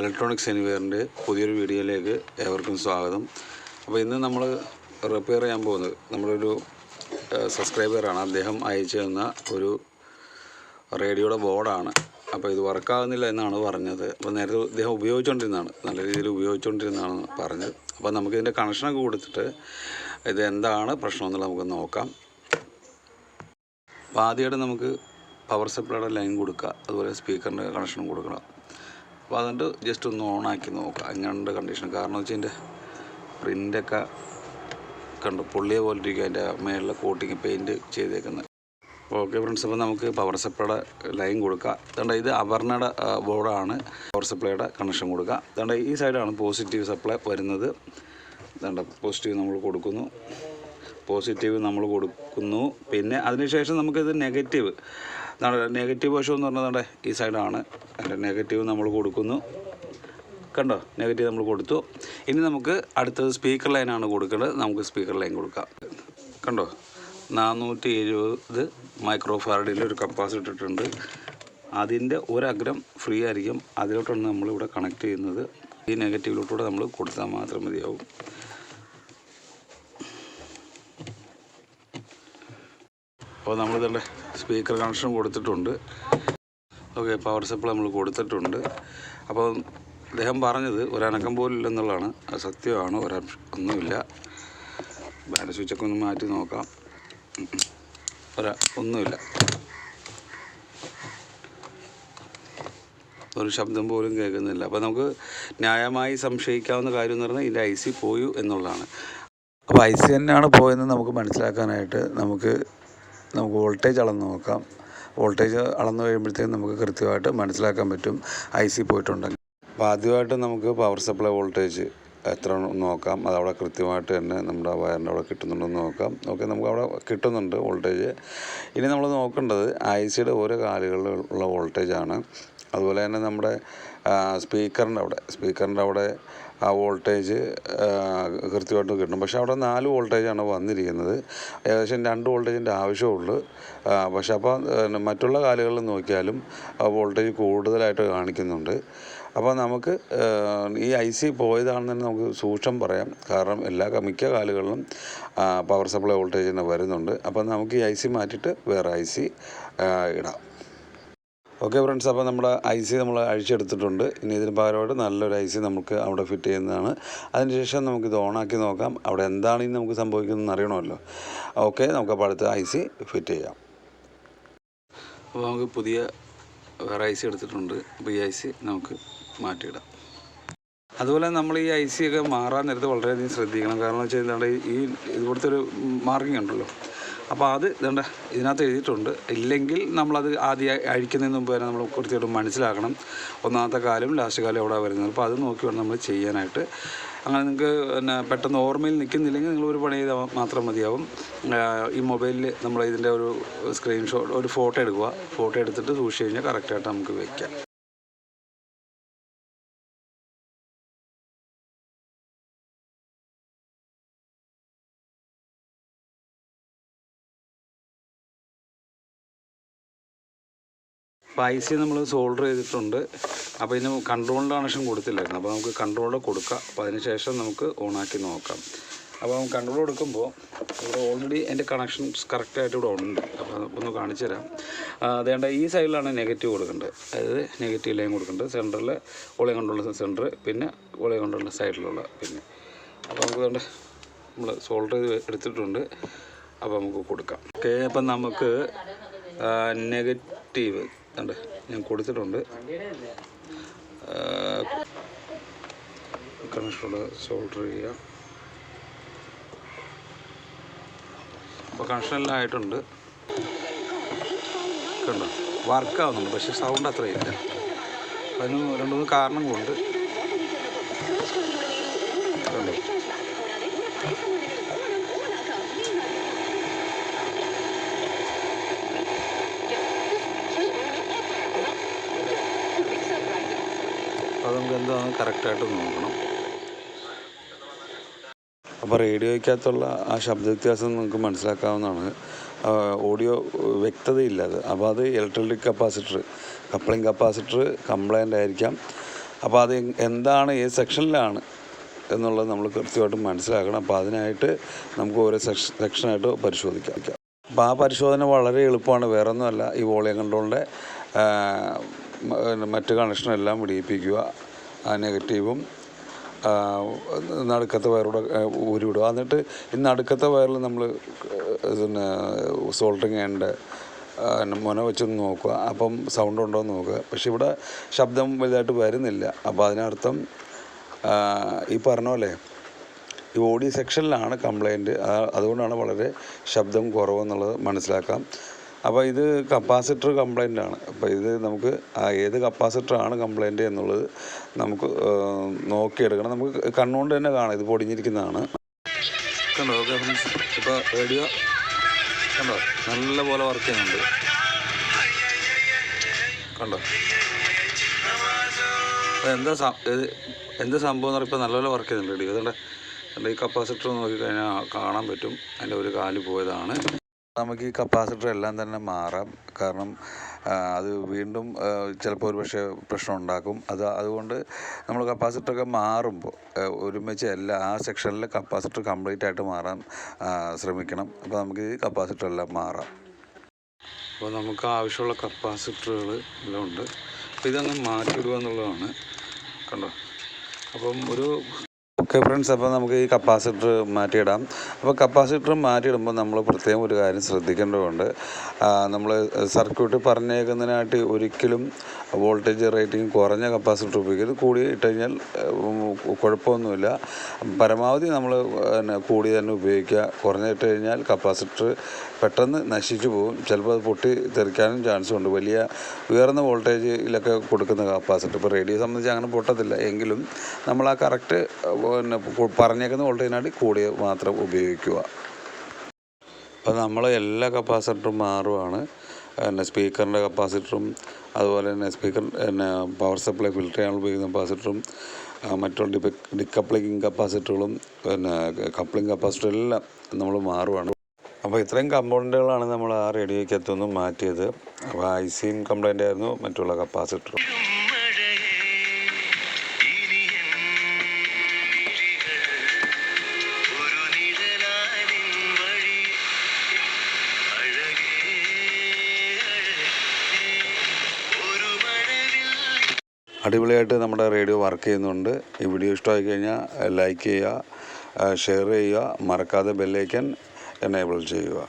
Electronics എനിവെയറിന്റെ പുതിയൊരു വീഡിയോയിലേക്ക് ഏവർക്കും സ്വാഗതം. അപ്പോൾ ഇന്ന് നമ്മൾ റിപ്പയർ ചെയ്യാൻ പോകുന്നത് നമ്മളൊരു സബ്സ്ക്രൈബറാണ് അദ്ദേഹം അയച്ചു തന്ന ഒരു റേഡിയോയുടെ ബോർഡാണ്. അപ്പോൾ ഇത് വർക്കാകുന്നില്ല എന്നാണ് പറഞ്ഞത്. അപ്പോൾ നേരത്തെ ഇദ്ദേഹം ഉപയോഗിച്ചുകൊണ്ടിരുന്നതാണ് നല്ല രീതിയിൽ ഉപയോഗിച്ചുകൊണ്ടിരുന്നതാണ് പറഞ്ഞത്. അപ്പോൾ നമുക്കിതിന്റെ കണക്ഷനൊക്കെ കൊടുത്തിട്ട് ഇത് എന്താണ് പ്രശ്നം എന്നുള്ളത് നമുക്ക് നോക്കാം. അപ്പോൾ ആദ്യമായിട്ട് നമുക്ക് പവർ സപ്ലൈയുടെ ലൈൻ കൊടുക്കുക. അതുപോലെ സ്പീക്കറിന്റെ കണക്ഷനും കൊടുക്കണം. അപ്പോൾ അതുകൊണ്ട് ജസ്റ്റ് ഒന്ന് ഓണാക്കി നോക്കുക. അങ്ങനെയുണ്ട് കണ്ടീഷൻ കാരണം വെച്ചാൽ ഇതിന്റെ പ്രിന്റൊക്കെ കണ്ടു. പൊള്ളിയ പോലെ ഇരിക്കും അതിന്റെ മേളിലെ കോട്ടിങ് പെയിന്റ് ചെയ്തേക്കുന്നത്. ഓക്കെ ഫ്രണ്ട്സ് അപ്പോൾ നമുക്ക് പവർ സപ്ലൈയുടെ ലൈൻ കൊടുക്കാം. അതുകൊണ്ട് ഇത് അവർണയുടെ ബോർഡാണ് പവർ സപ്ലൈയുടെ കണക്ഷൻ കൊടുക്കുക അതുകൊണ്ട് ഈ സൈഡാണ് പോസിറ്റീവ് സപ്ലൈ വരുന്നത്. അതുകൊണ്ട് പോസിറ്റീവ് നമ്മൾ കൊടുക്കുന്നു. പോസിറ്റീവ് നമ്മൾ കൊടുക്കുന്നു. പിന്നെ അതിനുശേഷം നമുക്കിത് നെഗറ്റീവ് നെഗറ്റീവ് വശം എന്ന് പറഞ്ഞത് ഈ സൈഡാണ് അതിന്റെ നെഗറ്റീവ് നമ്മൾ കൊടുക്കുന്നു. കണ്ടോ? നെഗറ്റീവ് നമ്മൾ കൊടുത്തു. ഇനി നമുക്ക് അടുത്തത് സ്പീക്കർ ലൈനാണ് കൊടുക്കേണ്ടത്. നമുക്ക് സ്പീക്കർ ലൈൻ കൊടുക്കാം. കണ്ടോ? നാനൂറ്റി എഴുപത് മൈക്രോ ഫാരഡിന്റെ ഒരു കപ്പാസിറ്റർ ഇട്ടിട്ടുണ്ട്. അതിന്റെ ഒരഗ്രം ഫ്രീ ആയിരിക്കും. അതിലോട്ടാണ് നമ്മളിവിടെ കണക്ട് ചെയ്യുന്നത്. ഈ നെഗറ്റീവിലോട്ടൂടെ നമ്മൾ കൊടുത്താൽ മാത്രം മതിയാവും. അപ്പോൾ നമ്മൾ ഇതിന്റെ സ്പീക്കർ കണക്ഷൻ കൊടുത്തിട്ടുണ്ട്. ഓക്കെ പവർ സപ്ലൈ നമ്മൾ കൊടുത്തിട്ടുണ്ട്. അപ്പോൾ അദ്ദേഹം പറഞ്ഞത് ഒരനക്കം പോലും ഇല്ലെന്നുള്ളതാണ് അത് സത്യമാണ്? ഒരു ഒന്നുമില്ല. ബാറ്ററി സ്വിച്ചൊക്കെ ഒന്ന് മാറ്റി നോക്കാം. ഒര ഒന്നുമില്ല. ഒരു ശബ്ദം പോലും കേൾക്കുന്നില്ല. അപ്പോൾ നമുക്ക് ന്യായമായി സംശയിക്കാവുന്ന കാര്യം എന്ന് പറഞ്ഞാൽ ഇതിന്റെ ഐ സി പോയു എന്നുള്ളതാണ്. അപ്പോൾ ഐ സി തന്നെയാണ് പോയതെന്ന് നമുക്ക് മനസ്സിലാക്കാനായിട്ട് നമുക്ക് നമുക്ക് വോൾട്ടേജ് അളന്ന് നോക്കാം. വോൾട്ടേജ് അളന്ന് കഴിയുമ്പോഴത്തേക്കും നമുക്ക് കൃത്യമായിട്ട് മനസ്സിലാക്കാൻ പറ്റും ഐ സി പോയിട്ടുണ്ടെങ്കിൽ. അപ്പോൾ ആദ്യമായിട്ട് നമുക്ക് പവർ സപ്ലൈ വോൾട്ടേജ് എത്ര നോക്കാം. അതവിടെ കൃത്യമായിട്ട് തന്നെ നമ്മുടെ വയറിന്റെ അവിടെ കിട്ടുന്നുണ്ടെന്ന് നോക്കാം. ഓക്കെ നമുക്ക് അവിടെ കിട്ടുന്നുണ്ട് വോൾട്ടേജ്. ഇനി നമ്മൾ നോക്കേണ്ടത് ഐ സിയുടെ ഓരോ കാലുകളിലുള്ള വോൾട്ടേജാണ്. അതുപോലെ തന്നെ നമ്മുടെ സ്പീക്കറിന്റെ അവിടെ സ്പീക്കറിന്റെ അവിടെ ആ വോൾട്ടേജ് കൃത്യമായിട്ട് കിട്ടും പക്ഷേ അവിടെ നാല് വോൾട്ടേജാണ് വന്നിരിക്കുന്നത്. ഏകദേശം രണ്ട് വോൾട്ടേജിന്റെ ആവശ്യമുള്ളൂ. പക്ഷേ അപ്പോൾ മറ്റുള്ള കാലുകളിൽ നോക്കിയാലും ആ വോൾട്ടേജ് കൂടുതലായിട്ട് കാണിക്കുന്നുണ്ട്. അപ്പോൾ നമുക്ക് ഈ ഐ സി പോയതാണെന്ന് തന്നെ നമുക്ക് സൂക്ഷം പറയാം. കാരണം എല്ലാ മിക്ക കാലുകളിലും പവർ സപ്ലൈ വോൾട്ടേജ് തന്നെ വരുന്നുണ്ട്. അപ്പോൾ നമുക്ക് ഈ ഐ സി മാറ്റിയിട്ട് വേറെ ഐ സി ഇടാം. ഓക്കെ ഫ്രണ്ട്സ് അപ്പോൾ നമ്മൾ ഐ സി നമ്മൾ അഴിച്ചെടുത്തിട്ടുണ്ട്. ഇനി ഇതിന് പകരമായിട്ട് നല്ലൊരു ഐ സി നമുക്ക് അവിടെ ഫിറ്റ് ചെയ്യുന്നതാണ്. അതിനുശേഷം നമുക്കിത് ഓണാക്കി നോക്കാം. അവിടെ എന്താണ് ഇനി നമുക്ക് സംഭവിക്കുന്നതെന്ന് അറിയണമല്ലോ. ഓക്കെ നമുക്ക് അപ്പോൾ അടുത്ത ഐ സി ഫിറ്റ് ചെയ്യാം. അപ്പോൾ നമുക്ക് പുതിയ വേറെ ഐ സി എടുത്തിട്ടുണ്ട്. അപ്പോൾ ഈ ഐ സി നമുക്ക് മാറ്റിയിടാം. അതുപോലെ നമ്മൾ ഈ ഐ സി ഒക്കെ മാറാൻ നേരത്ത് വളരെയധികം ശ്രദ്ധിക്കണം. കാരണം വെച്ചാൽ എന്താണ് ഈ ഇവിടുത്തെ ഒരു മാർക്കിംഗ് ഉണ്ടല്ലോ. അപ്പോൾ അത് ഇതുകൊണ്ട് ഇതിനകത്ത് എഴുതിയിട്ടുണ്ട്. ഇല്ലെങ്കിൽ നമ്മളത് ആദ്യം അഴിക്കുന്നതിന് മുമ്പ് തന്നെ നമ്മൾ കൃത്യമായിട്ട് മനസ്സിലാക്കണം. ഒന്നാമത്തെ കാലം ലാസ്റ്റ് കാലം എവിടെ വരുന്നത്. അപ്പോൾ അത് നോക്കി വേണം നമ്മൾ ചെയ്യാനായിട്ട്. അങ്ങനെ നിങ്ങൾക്ക് പിന്നെ പെട്ടെന്ന് ഓർമ്മയിൽ നിൽക്കുന്നില്ലെങ്കിൽ നിങ്ങൾ ഒരു പണി ചെയ്താൽ മാത്രം മതിയാവും. ഈ മൊബൈലിൽ നമ്മൾ ഇതിന്റെ ഒരു സ്ക്രീൻഷോട്ട് ഒരു ഫോട്ടോ എടുക്കുക. ഫോട്ടോ എടുത്തിട്ട് സൂക്ഷിച്ച് കഴിഞ്ഞാൽ കറക്റ്റായിട്ട് നമുക്ക് വയ്ക്കാം അപ്പോൾ ഐ സി നമ്മൾ സോൾഡർ ചെയ്തിട്ടുണ്ട്. അപ്പോൾ ഇതിന് കൺട്രോളിന്റെ കണക്ഷൻ കൊടുത്തില്ലായിരുന്നു. അപ്പോൾ നമുക്ക് കൺട്രോൾ കൊടുക്കാം. അപ്പോൾ അതിന് ശേഷം നമുക്ക് ഓണാക്കി നോക്കാം. അപ്പോൾ കൺട്രോൾ കൊടുക്കുമ്പോൾ ഇവിടെ ഓൾറെഡി എന്റെ കണക്ഷൻസ് കറക്റ്റായിട്ട് ഇവിടെ ഉണ്ട്. അപ്പോൾ ഒന്ന് കാണിച്ചു തരാം. അതേണ്ട ഈ സൈഡിലാണ് നെഗറ്റീവ് കൊടുക്കേണ്ടത് അതായത് നെഗറ്റീവ് ലൈൻ കൊടുക്കേണ്ടത് സെന്ററിൽ ഓളയും കൊണ്ടുള്ള സെന്റർ പിന്നെ ഓളയും കൊണ്ടുള്ള സൈഡിലുള്ള പിന്നെ. അപ്പോൾ നമുക്ക് വേണ്ട നമ്മൾ സോൾഡർ ചെയ്ത് എടുത്തിട്ടുണ്ട്. അപ്പോൾ നമുക്ക് കൊടുക്കാം. ഓക്കെ അപ്പം നമുക്ക് നെഗറ്റീവ് ഉണ്ട് ഞാൻ കൊടുത്തിട്ടുണ്ട്. കണക്ഷനുള്ള സോൾഡർ ചെയ്യുക. അപ്പോൾ കണക്ഷൻ എല്ലാം ആയിട്ടുണ്ട്. കണ്ടോ? വർക്കാവുന്നുണ്ട് പക്ഷേ സൗണ്ട് അത്രയില്ല. അതിന് രണ്ട് മൂന്ന് കാരണം കാരണങ്ങളുണ്ട്. കണ്ടോ? അപ്പോൾ നമുക്ക് എന്താണെന്ന് കറക്റ്റായിട്ട് നോക്കണം. അപ്പോൾ റേഡിയോയ്ക്കകത്തുള്ള ആ ശബ്ദ വ്യത്യാസം നമുക്ക് മനസ്സിലാക്കാവുന്നതാണ്. ഓഡിയോ വ്യക്തതയില്ലാതെ അപ്പോൾ അത് electric capacitor coupling capacitor complaint ആയിരിക്കാം. അപ്പോൾ അത് എന്താണ് ഏത് സെക്ഷനിലാണ് എന്നുള്ളത് നമ്മൾ കൃത്യമായിട്ട് മനസ്സിലാക്കണം. അപ്പോൾ അതിനായിട്ട് നമുക്ക് ഓരോ സെക്ഷ സെക്ഷനായിട്ട് പരിശോധിക്കാം. അപ്പോൾ ആ പരിശോധന വളരെ എളുപ്പമാണ്. വേറൊന്നുമല്ല. ഈ വോളിയം കൺട്രോളിന്റെ മറ്റ് കണക്ഷനെല്ലാം വിടിയിപ്പിക്കുക. ആ നെഗറ്റീവും നടുക്കത്തെ വയറൂടെ ഊരിവിടുക. എന്നിട്ട് ഈ നടുക്കത്തെ വയറിൽ നമ്മൾ പിന്നെ സോൾട്ടിങ് ചെയ്യേണ്ട മുന വെച്ചൊന്ന് നോക്കുക. അപ്പം സൗണ്ട് ഉണ്ടോ എന്ന് നോക്കുക. പക്ഷെ ഇവിടെ ശബ്ദം വലുതായിട്ട് വരുന്നില്ല. അപ്പോൾ അതിനർത്ഥം ഈ പറഞ്ഞ പോലെ ഈ ഓഡി സെക്ഷനിലാണ് കംപ്ലൈന്റ് അതുകൊണ്ടാണ് വളരെ ശബ്ദം കുറവെന്നുള്ളത് മനസ്സിലാക്കാം. അപ്പോൾ ഇത് കപ്പാസിറ്റർ കംപ്ലൈന്റ് ആണ്. അപ്പോൾ ഇത് നമുക്ക് ഏത് കപ്പാസിറ്റർ ആണ് കംപ്ലൈന്റ് എന്നുള്ളത് നമുക്ക് നോക്കിയെടുക്കണം. നമുക്ക് കണ്ണുകൊണ്ട് തന്നെ കാണാം. ഇത് പൊടിഞ്ഞിരിക്കുന്നതാണ്. കണ്ടോ? ഫ്രണ്ട്സ് ഇപ്പോൾ റേഡിയോ കണ്ടോ? നല്ല പോലെ വർക്ക് ചെയ്യുന്നുണ്ട്. കണ്ടോ? എന്താ എന്ത് സംഭവം എന്ന് പറയുമ്പോൾ നല്ലപോലെ വർക്ക് ചെയ്യുന്നുണ്ട് അതുകൊണ്ട് ഈ കപ്പാസിറ്റർ നോക്കി കഴിഞ്ഞാൽ കാണാൻ പറ്റും. അതിന്റെ ഒരു കാൽ പോയതാണ്. നമുക്ക് ഈ കപ്പാസിറ്റർ എല്ലാം തന്നെ മാറാം. കാരണം അത് വീണ്ടും ചിലപ്പോൾ ഒരു പക്ഷേ പ്രശ്നം ഉണ്ടാക്കും. അത് അതുകൊണ്ട് നമ്മൾ കപ്പാസിറ്ററൊക്കെ മാറുമ്പോൾ ഒരുമിച്ച് എല്ലാ ആ സെക്ഷനിൽ കപ്പാസിറ്റർ കംപ്ലീറ്റ് ആയിട്ട് മാറാൻ ശ്രമിക്കണം. അപ്പോൾ നമുക്ക് ഈ കപ്പാസിറ്റർ എല്ലാം മാറാം. അപ്പോൾ നമുക്ക് ആവശ്യമുള്ള കപ്പാസിറ്ററുകൾ എല്ലാം ഉണ്ട്. അപ്പോൾ ഇതങ്ങ് മാറ്റിയിടുക എന്നുള്ളതാണ്. കണ്ടോ? അപ്പം ഒരു ഓക്കെ ഫ്രണ്ട്സ് അപ്പോൾ നമുക്ക് ഈ കപ്പാസിറ്റർ മാറ്റിയിടാം. അപ്പോൾ കപ്പാസിറ്റർ മാറ്റിയിടുമ്പോൾ നമ്മൾ പ്രത്യേകം ഒരു കാര്യം ശ്രദ്ധിക്കേണ്ടതുണ്ട്. നമ്മൾ സർക്യൂട്ട് പറഞ്ഞേക്കുന്നതിനായിട്ട് ഒരിക്കലും വോൾട്ടേജ് റേറ്റിംഗ് കുറഞ്ഞ കപ്പാസിറ്റർ ഉപയോഗിക്കരുത്. കൂടി ഇട്ട് കഴിഞ്ഞാൽ കുഴപ്പമൊന്നുമില്ല. പരമാവധി നമ്മൾ കൂടി തന്നെ ഉപയോഗിക്കുക. കുറഞ്ഞിട്ട് കഴിഞ്ഞാൽ കപ്പാസിറ്റർ പെട്ടെന്ന് നശിച്ചു പോകും. ചിലപ്പോൾ അത് പൊട്ടി തെറിക്കാനും ചാൻസ് ഉണ്ട്. വലിയ ഉയർന്ന വോൾട്ടേജിലൊക്കെ കൊടുക്കുന്ന കപ്പാസിറ്റർ. ഇപ്പോൾ റേഡിയോ സംബന്ധിച്ച് അങ്ങനെ പൊട്ടത്തില്ല. എങ്കിലും നമ്മൾ ആ കറക്റ്റ് പിന്നെ പറഞ്ഞേക്കുന്ന വോൾട്ടേജിനായിട്ട് കൂടിയ മാത്രം ഉപയോഗിക്കുക. അപ്പോൾ നമ്മൾ എല്ലാ കപ്പാസിറ്ററും മാറുവാണ്. പിന്നെ സ്പീക്കറിന്റെ കപ്പാസിറ്ററും അതുപോലെ തന്നെ സ്പീക്കർ പിന്നെ പവർ സപ്ലൈ ഫിൽറ്റർ ചെയ്യാൻ ഉപയോഗിക്കുന്ന കപ്പാസിറ്ററും മറ്റുള്ള ഡിപ ഡിക്കപ്ലിംഗ് കപ്പാസിറ്ററുകളും പിന്നെ കപ്ലിംഗ് കപ്പാസിറ്ററും എല്ലാം നമ്മൾ മാറുവാണ്. അപ്പോൾ ഇത്രയും കമ്പോണന്റുകളാണ് നമ്മൾ ആ റേഡിയോയ്ക്കകത്തുനിന്നും മാറ്റിയത്. അപ്പോൾ ഐ സിയും കംപ്ലൈന്റ് ആയിരുന്നു മറ്റുള്ള കപ്പാസിറ്ററും. അടിപൊളിയായിട്ട് നമ്മുടെ റേഡിയോ വർക്ക് ചെയ്യുന്നുണ്ട്. ഈ വീഡിയോ ഇഷ്ടമായി കഴിഞ്ഞാൽ ലൈക്ക് ചെയ്യുക ഷെയർ ചെയ്യുക മറക്കാതെ ബെല്ലൈക്കൻ എനേബിൾ ചെയ്യുക.